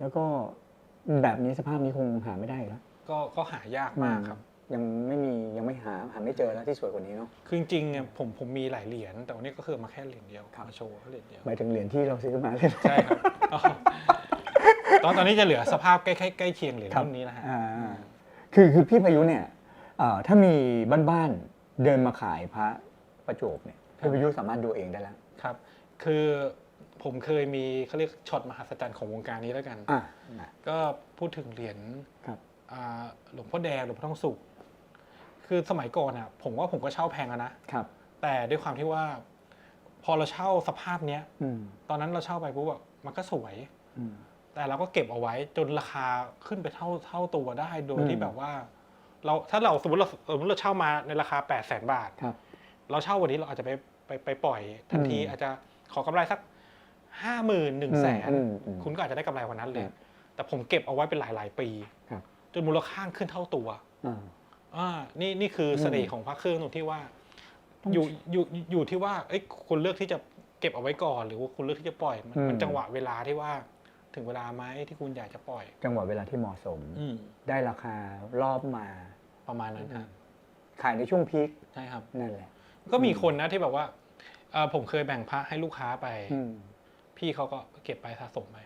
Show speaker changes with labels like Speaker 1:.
Speaker 1: แล้วก็แบบนี้สภาพนี้คงหาไม่ได้แล้ว
Speaker 2: ก็ก็หายากมากครับ
Speaker 1: ยังไม่มียังไม่หาหาไม่เจอแล้วที่สวยกว่านี้เนาะ
Speaker 2: คือจริงๆเนี่ยผมผมมีหลายเหรียญแต่วันนี้ก็คือเอามาแค่เหรียญเดียว
Speaker 1: ครับ
Speaker 2: มาโชว์แค่เหรียญเดียว
Speaker 1: หมายถึงเหรียญที่เราซื้อมาเลย
Speaker 2: ใช่ครับอ๋อตอนตอนนี้จะเหลือสภาพใกล้ๆใกล้เคียงเหรียญ
Speaker 1: ครับ
Speaker 2: รุ่นนี้นะฮะ
Speaker 1: อ่าคือคือพี่พายุเนี่ยเอ่อถ้ามีบ้านๆเดินมาขายพระประจวบเนี่ยพี่พายุสามารถดูเองได้แล้ว
Speaker 2: ครับ คือ ผมเคยมีเขาเรียกช็อตมหัศจรรย์ของวงการนี้แล้วกัน
Speaker 1: อะนะ
Speaker 2: ก็พูดถึงเหรียญ
Speaker 1: ครับ
Speaker 2: อ่าหลวงพ่อแดงหลวงพ่อทองสุขคือสมัยก่อนอะ ผมว่าผมก็เช่าแพงอะนะ
Speaker 1: ครับ
Speaker 2: แต่ด้วยความที่ว่า พอเราเช่าสภาพเนี้ย
Speaker 1: อืม
Speaker 2: ตอนนั้นเราเช่าไปปุ๊บอะมันก็สวย
Speaker 1: อืม
Speaker 2: แต่เราก็เก็บเอาไว้จนราคาขึ้นไปเท่าเท่าตัวได้โดย
Speaker 1: อืม
Speaker 2: ที่แบบว่า เราถ้าเราสมมติเราสมมติเราเช่ามาในราคา8 0 0แสนบาท
Speaker 1: ครับ
Speaker 2: เราเช่าวันนี้เราอาจจะไปไปไปปล่อยทันที
Speaker 1: อืม
Speaker 2: อาจจะขอกำไรสัก ห้าหมื่นหนึ่งแสน
Speaker 1: อืมอืม
Speaker 2: คุณก็อาจจะได้กำไรวันนั้นเลย
Speaker 1: ครับ
Speaker 2: แต่ผมเก็บเอาไว้เป็นหลายๆ ปี
Speaker 1: ครับ
Speaker 2: จนมูลค่าขึ้นเท่าตัว
Speaker 1: อ่า
Speaker 2: อ่านี่นี่คือเสน่
Speaker 1: อื
Speaker 2: ห์
Speaker 1: ม
Speaker 2: ของพระเครื่องตรงที่ว่า
Speaker 1: ต้อง
Speaker 2: อยู่อยู่อยู่ที่ว่าเอ้ยคุณเลือกที่จะเก็บเอาไว้ก่อน หรือว่าคุณเลือกที่จะปล่อยมัน
Speaker 1: อืม
Speaker 2: มันจังหวะเวลาที่ว่าถึงเวลาไหมที่คุณอยากจะปล่อย
Speaker 1: จังหวะเวลาที่เหมาะสม
Speaker 2: อืม
Speaker 1: ได้ราคารอบมา
Speaker 2: ประมาณนั้นครับ
Speaker 1: ขายในช่วงพีค
Speaker 2: ใช่ครับ
Speaker 1: นั่นแหละ
Speaker 2: ก็มีคนนะที่แบบว่าเอ่อผมเคยแบ่งพระให้ลูกค้าไป
Speaker 1: อืม
Speaker 2: พี่เขาก็เก็บไปสะสมไป